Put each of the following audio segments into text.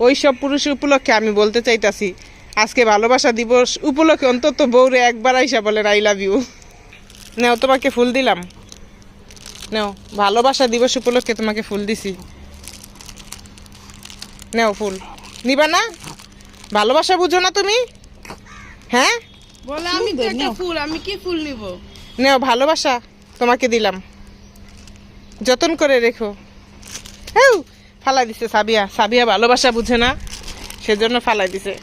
ওই সব পুরুষ উপলক্ষে আমি বলতে চাইতাছি আজকে ভালোবাসা দিবস উপলক্ষে অন্তত বউরে একবার আইসা বলেন আই লাভ ইউ নাও তোমাকে ফুল দিলাম। নাও ভালোবাসা দিবস উপলক্ষে তোমাকে ফুল দিছি। নাও ফুল। নিবা না? ভালোবাসা বুঝো না তুমি? হ্যাঁ? বলে আমি তো একটা ফুল আমি কি ফুল নিব? নেও ভালোবাসা তোমাকে দিলাম। যতন করে রেখো। হ্যাঁ। ফালাই দিছে সাবিয়া। সাবিয়া ভালোবাসা বুঝে না সেজন্য ফালাই দিছে।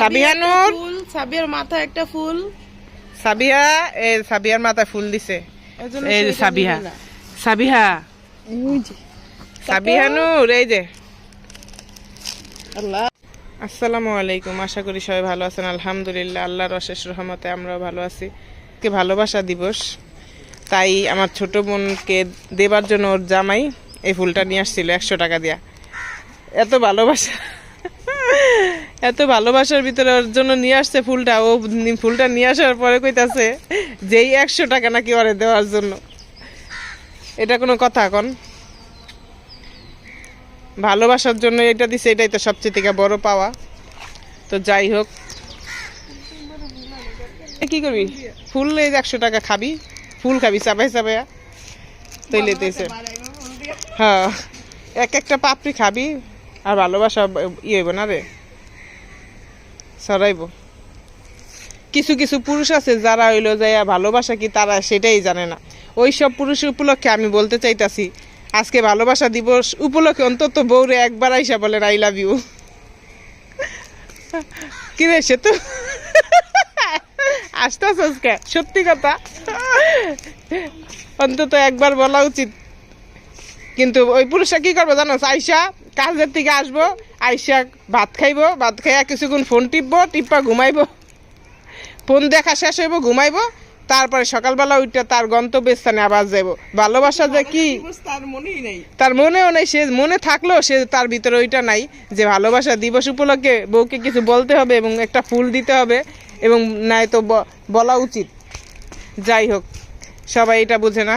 সাবিয়া একটা নূর। ফুল সাবিয়ার মাথায় একটা ফুল। সাবিয়া এ সাবিয়ার মাথায় ফুল দিছে। এই যে সাবিহা। সাবিহা সাবিহা এই যে। আল্লাহ। আসসালামু আলাইকুম আশা করি সবাই ভালো আছেন। আলহামদুলিল্লাহ আল্লাহর অশেষ রহমতে আমরাও ভালো আছি। কে ভালোবাসা দিবস। তাই আমার ছোট বোনকে দেবার জন্য ওর জামাই এই ফুলটা নিয়ে আসছিল একশো টাকা দিয়া। এত ভালোবাসা। এত ভালোবাসার ভিতরে ওর জন্য নিয়ে আসছে ফুলটা, ও ফুলটা নিয়ে আসার পরে কইতাছে যেই একশো টাকা নাকি ওরে দেওয়ার জন্য। এটা কোনো কথা এখন ভালোবাসার জন্য এটা দিছে, এটাই তো সবচেয়ে থেকে বড় পাওয়া। তো যাই হোক। কি করবি? ফুল একশো টাকা খাবি, ফুল খাবি চাপাই চাপাইয়া তৈলে দিয়েছে। হ্যাঁ এক একটা পাপড়ি খাবি, আর ভালোবাসা ইয়ে হইব না রে। সরাইব কিছু কিছু পুরুষ আছে যারা হইল যাইয়া ভালোবাসা কি তারা সেটাই জানে না। ওই সব পুরুষ উপলক্ষে আমি বলতে চাইতাছি, আজকে ভালোবাসা দিবস উপলক্ষে অন্তত বউরে একবার আইসা বলেন আই লাভ ইউ কি রে সে তো আসতে সত্যি কথা? অন্তত একবার বলা উচিত। কিন্তু ওই পুরুষরা কি করব জানো? আইসা কাজের থেকে আসব আইসা ভাত খাইবো ভাত খাইয়া কিছুক্ষণ ফোন টিপবো টিপা ঘুমাইবো। ফোন দেখা শেষ হইব ঘুমাইবো তারপরে সকালবেলা ওইটা তার গন্তব্যস্থানে আবার যাব ভালোবাসা যে কি? তার মনেই নেই। তার মনেও নেই সে মনে থাকলেও সে তার ভিতরে ওইটা নাই যে ভালোবাসা দিবস উপলক্ষে বউকে কিছু বলতে হবে এবং একটা ফুল দিতে হবে এবং নাই তো বলা উচিত। যাই হোক সবাই এটা বুঝে না।